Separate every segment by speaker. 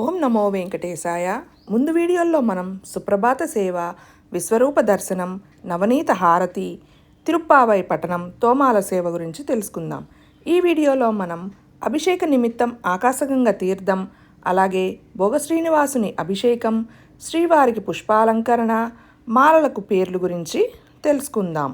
Speaker 1: ఓం నమో వెంకటేశాయ. ముందు వీడియోల్లో మనం సుప్రభాత సేవ విశ్వరూప దర్శనం నవనీత హారతి తిరుప్పావై పట్టణం తోమాల సేవ గురించి తెలుసుకుందాం. ఈ వీడియోలో మనం అభిషేక నిమిత్తం ఆకాశగంగ తీర్థం అలాగే భోగ శ్రీనివాసుని అభిషేకం శ్రీవారికి పుష్పాలంకరణ మాలలకు పేర్లు గురించి తెలుసుకుందాం.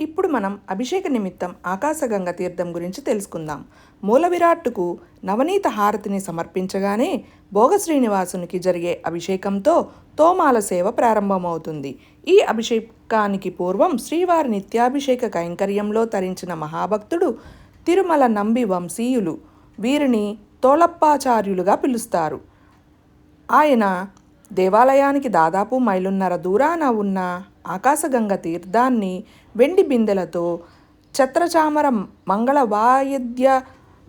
Speaker 1: ఇప్పుడు మనం అభిషేక నిమిత్తం ఆకాశగంగ తీర్థం గురించి తెలుసుకుందాం. మూల విరాట్టుకు నవనీత హారతిని సమర్పించగానే భోగ శ్రీనివాసునికి జరిగే అభిషేకంతో తోమాల సేవ ప్రారంభమవుతుంది. ఈ అభిషేకానికి పూర్వం శ్రీవారి నిత్యాభిషేక కైంకర్యంలో తరించిన మహాభక్తుడు తిరుమల నంబి వంశీయులు వీరిని తోళప్పాచార్యులుగా పిలుస్తారు. ఆయన దేవాలయానికి దాదాపు మైలున్నర దూరాన ఉన్న ఆకాశగంగ తీర్థాన్ని వెండి బిందెలతో ఛత్రచామర మంగళ వాయిద్య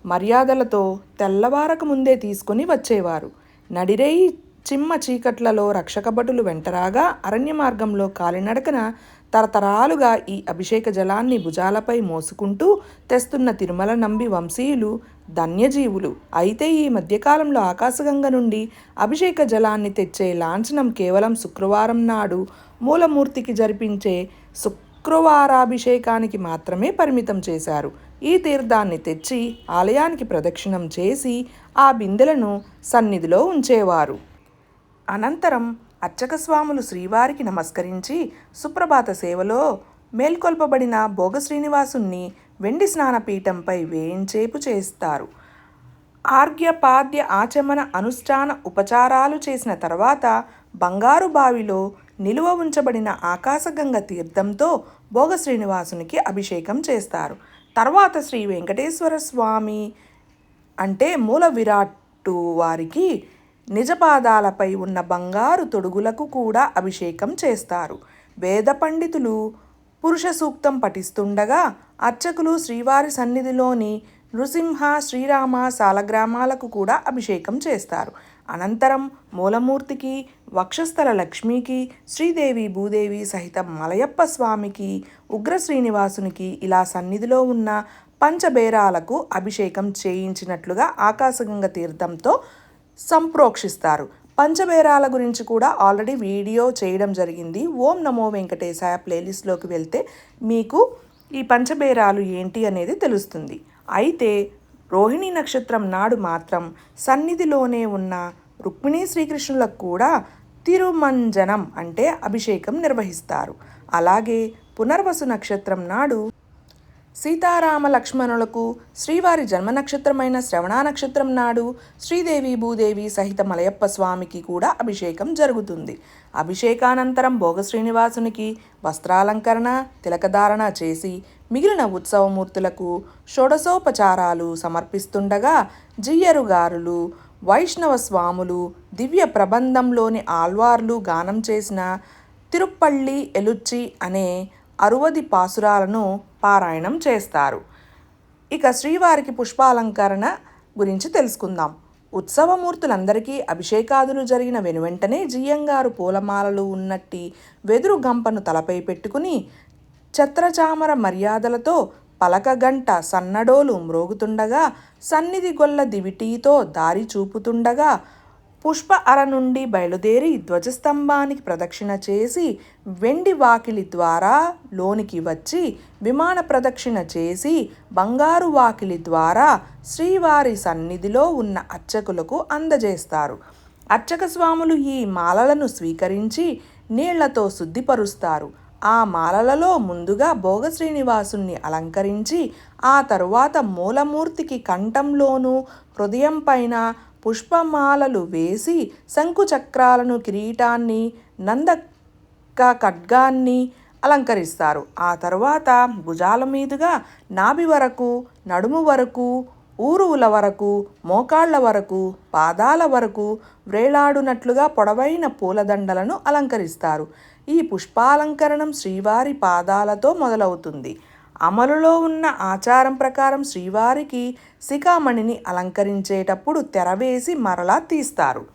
Speaker 1: మర్యాదలతో తెల్లవారక ముందే తీసుకుని వచ్చేవారు. నడిరేయి చిమ్మ చీకట్లలో రక్షకభటులు వెంటరాగా అరణ్య మార్గంలో కాలినడకన తరతరాలుగా ఈ అభిషేక జలాన్ని భుజాలపై మోసుకుంటూ తెస్తున్న తిరుమల నంబి వంశీయులు ధన్యజీవులు. అయితే ఈ మధ్యకాలంలో ఆకాశగంగ నుండి అభిషేక జలాన్ని తెచ్చే లాంఛనం కేవలం శుక్రవారం నాడు మూలమూర్తికి జరిపించే శుక్రవారాభిషేకానికి మాత్రమే పరిమితం చేశారు. ఈ తీర్థాన్ని తెచ్చి ఆలయానికి ప్రదక్షిణం చేసి ఆ బిందెలను సన్నిధిలో ఉంచేవారు. అనంతరం అర్చకస్వాములు శ్రీవారికి నమస్కరించి సుప్రభాత సేవలో మేల్కొల్పబడిన భోగ శ్రీనివాసుణ్ణి వెండి స్నానపీఠంపై వేయించేపు చేస్తారు. ఆర్ఘ్యపాద్య ఆచమన అనుష్ఠాన ఉపచారాలు చేసిన తర్వాత బంగారు బావిలో నిలువ ఉంచబడిన ఆకాశగంగ తీర్థంతో భోగ శ్రీనివాసునికి అభిషేకం చేస్తారు. తర్వాత శ్రీ వెంకటేశ్వర స్వామి అంటే మూల విరాట్టు వారికి నిజపాదాలపై ఉన్న బంగారు తొడుగులకు కూడా అభిషేకం చేస్తారు. వేద పండితులు పురుష సూక్తం పఠిస్తుండగా అర్చకులు శ్రీవారి సన్నిధిలోని నృసింహ శ్రీరామ సాలగ్రామాలకు కూడా అభిషేకం చేస్తారు. అనంతరం మూలమూర్తికి వక్షస్థల లక్ష్మికి శ్రీదేవి భూదేవి సహితం మలయప్ప స్వామికి ఉగ్ర శ్రీనివాసునికి ఇలా సన్నిధిలో ఉన్న పంచబేరాలకు అభిషేకం చేయించినట్లుగా ఆకాశగంగ తీర్థంతో సంప్రోక్షిస్తారు. పంచబేరాల గురించి కూడా ఆల్రెడీ వీడియో చేయడం జరిగింది. ఓం నమో వెంకటేశాయ ప్లేలిస్ట్లోకి వెళ్తే మీకు ఈ పంచబేరాలు ఏంటి అనేది తెలుస్తుంది. అయితే రోహిణి నక్షత్రం నాడు మాత్రం సన్నిధిలోనే ఉన్న రుక్మిణీ శ్రీకృష్ణులకు కూడా తిరుమంజనం అంటే అభిషేకం నిర్వహిస్తారు. అలాగే పునర్వసు నక్షత్రం నాడు సీతారామ లక్ష్మణులకు శ్రీవారి జన్మ నక్షత్రమైన శ్రవణ నక్షత్రం నాడు శ్రీదేవి భూదేవి సహిత మలయప్ప స్వామికి కూడా అభిషేకం జరుగుతుంది. అభిషేకానంతరం భోగ శ్రీనివాసునికి వస్త్రాలంకరణ తిలకధారణ చేసి మిగిలిన ఉత్సవమూర్తులకు షోడసోపచారాలు సమర్పిస్తుండగా జియ్యరుగారులు వైష్ణవ స్వాములు దివ్య ప్రబంధంలోని ఆల్వార్లు గానం చేసిన తిరుప్పళ్ళి ఎలుచ్చి అనే అరువది పాసురాలను పారాయణం చేస్తారు. ఇక శ్రీవారికి పుష్పాలంకరణ గురించి తెలుసుకుందాం. ఉత్సవమూర్తులందరికీ అభిషేకాదులు జరిగిన వెనువెంటనే జియ్యంగారు పూలమాలలు ఉన్నట్టి వెదురు గంపను తలపై పెట్టుకుని ఛత్రచామర మర్యాదలతో పలకగంట సన్నడోలు మ్రోగుతుండగా సన్నిధి గొల్ల దివిటీతో దారి చూపుతుండగా పుష్ప అర నుండి బయలుదేరి ధ్వజస్తంభానికి ప్రదక్షిణ చేసి వెండి వాకిలి ద్వారా లోనికి వచ్చి విమాన ప్రదక్షిణ చేసి బంగారు వాకిలి ద్వారా శ్రీవారి సన్నిధిలో ఉన్న అర్చకులకు అందజేస్తారు. అర్చక స్వాములు ఈ మాలలను స్వీకరించి నీళ్ళతో శుద్ధిపరుస్తారు. ఆ మాలలలో ముందుగా భోగ శ్రీనివాసుణ్ణి అలంకరించి ఆ తరువాత మూలమూర్తికి కంఠంలోనూ హృదయం పైన పుష్పమాలలు వేసి శంకుచక్రాలను కిరీటాన్ని నందక ఖడ్గాన్ని అలంకరిస్తారు. ఆ తరువాత భుజాల మీదుగా నాభి వరకు నడుము వరకు ఊరువుల వరకు మోకాళ్ళ వరకు పాదాల వరకు వ్రేలాడునట్లుగా పొడవైన పూలదండలను అలంకరిస్తారు. ఈ పుష్పాలంకరణం శ్రీవారి పాదాలతో మొదలవుతుంది. అమలులో ఉన్న ఆచారం ప్రకారం శ్రీవారికి శిఖామణిని అలంకరించేటప్పుడు తెరవేసి మరలా తీస్తారు.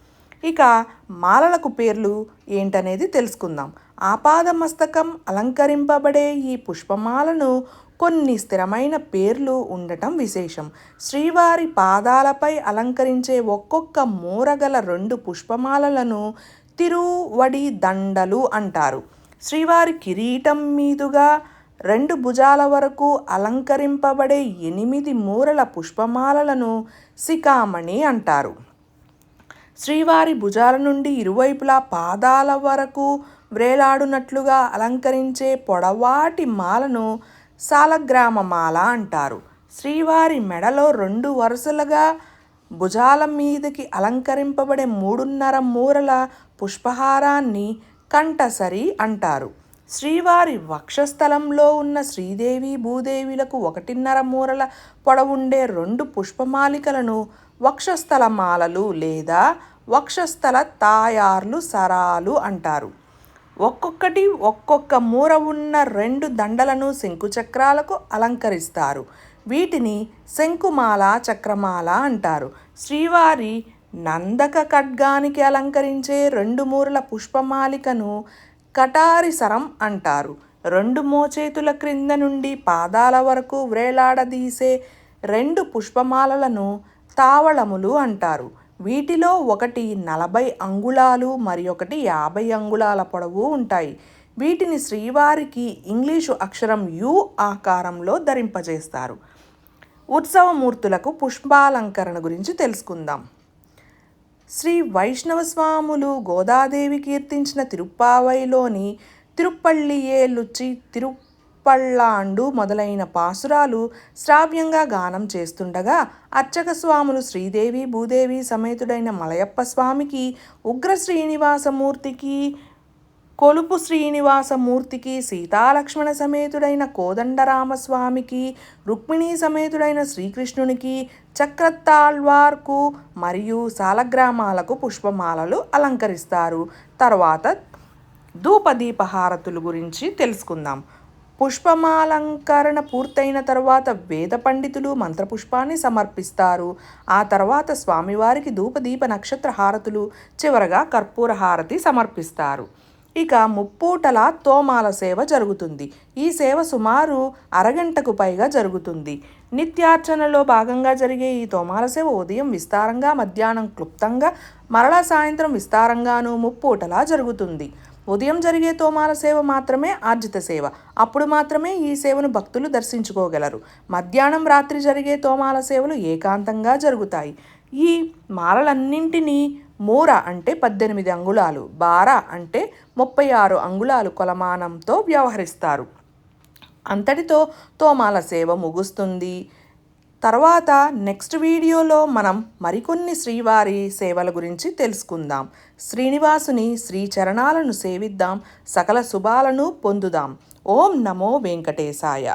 Speaker 1: ఇక మాలలకు పేర్లు ఏంటనేది తెలుసుకుందాం. ఆపాదమస్తకం అలంకరింపబడే ఈ పుష్పమాలను కొన్ని స్థిరమైన పేర్లు ఉండటం విశేషం. శ్రీవారి పాదాలపై అలంకరించే ఒక్కొక్క మూరగల రెండు పుష్పమాలలను తిరువడి దండలు అంటారు. శ్రీవారి కిరీటం మీదుగా రెండు భుజాల వరకు అలంకరింపబడే ఎనిమిది మూరల పుష్పమాలలను శిఖామణి అంటారు. శ్రీవారి భుజాల నుండి ఇరువైపులా పాదాల వరకు వ్రేలాడునట్లుగా అలంకరించే పొడవాటి మాలను సాలగ్రామ మాల అంటారు. శ్రీవారి మెడలో రెండు వరుసలుగా భుజాల మీదకి అలంకరింపబడే మూడున్నర మూరల పుష్పహారాన్ని కంఠసరి అంటారు. శ్రీవారి వక్షస్థలంలో ఉన్న శ్రీదేవి భూదేవిలకు ఒకటిన్నర మూరల పొడవుండే రెండు పుష్పమాలికలను వక్షస్థల మాలలు లేదా వక్షస్థల తాయార్లు సరాలు అంటారు. ఒక్కొక్కటి ఒక్కొక్క మూర ఉన్న రెండు దండలను శంకుచక్రాలకు అలంకరిస్తారు. వీటిని శంకుమాల చక్రమాల అంటారు. శ్రీవారి నందక ఖడ్గానికి అలంకరించే రెండు మూరల పుష్పమాలికను కటారి సరం అంటారు. రెండు మోచేతుల క్రింద నుండి పాదాల వరకు వ్రేలాడదీసే రెండు పుష్పమాలలను తావళములు అంటారు. వీటిలో ఒకటి నలభై అంగుళాలు మరి ఒకటి యాభై అంగుళాల పొడవు ఉంటాయి. వీటిని శ్రీవారికి ఇంగ్లీషు అక్షరం యు ఆకారంలో ధరింపజేస్తారు. ఉత్సవమూర్తులకు పుష్పాలంకరణ గురించి తెలుసుకుందాం. శ్రీ వైష్ణవ స్వాములు గోదాదేవి కీర్తించిన తిరుప్పావైలోని తిరుప్పళ్ళియేలుచి తిరుప్పళ్ళాండు మొదలైన పాసురాలు శ్రావ్యంగా గానం చేస్తుండగా అర్చక స్వాములు శ్రీదేవి భూదేవి సమేతుడైన మలయప్ప స్వామికి ఉగ్ర శ్రీనివాసమూర్తికి కొలుపు శ్రీనివాసమూర్తికి సీతాలక్ష్మణ సమేతుడైన కోదండరామస్వామికి రుక్మిణీ సమేతుడైన శ్రీకృష్ణునికి చక్రతాళ్వార్కు మరియు సాలగ్రామాలకు పుష్పమాలలు అలంకరిస్తారు. తర్వాత ధూపదీపహారతుల గురించి తెలుసుకుందాం. పుష్పమాలంకరణ పూర్తయిన తర్వాత వేద పండితులు మంత్రపుష్పాన్ని సమర్పిస్తారు. ఆ తర్వాత స్వామివారికి ధూపదీప నక్షత్ర హారతులు చివరగా కర్పూర హారతి సమర్పిస్తారు. ఇక ముప్పూటల తోమాల సేవ జరుగుతుంది. ఈ సేవ సుమారు అరగంటకు పైగా జరుగుతుంది. నిత్యార్చనలో భాగంగా జరిగే ఈ తోమాల సేవ ఉదయం విస్తారంగా మధ్యాహ్నం క్లుప్తంగా మరలా సాయంత్రం విస్తారంగాను ముప్పూటలా జరుగుతుంది. ఉదయం జరిగే తోమాల సేవ మాత్రమే ఆర్జిత సేవ. అప్పుడు మాత్రమే ఈ సేవను భక్తులు దర్శించుకోగలరు. మధ్యాహ్నం రాత్రి జరిగే తోమాల సేవలు ఏకాంతంగా జరుగుతాయి. ఈ మాలలన్నింటినీ మూర అంటే పద్దెనిమిది అంగుళాలు బార అంటే ముప్పై ఆరు అంగుళాలు కొలమానంతో వ్యవహరిస్తారు. అంతటితో తోమాల సేవ ముగుస్తుంది. తర్వాత నెక్స్ట్ వీడియోలో మనం మరికొన్ని శ్రీవారి సేవల గురించి తెలుసుకుందాం. శ్రీనివాసుని శ్రీచరణాలను సేవిద్దాం. సకల శుభాలను పొందుదాం. ఓం నమో వెంకటేశాయ.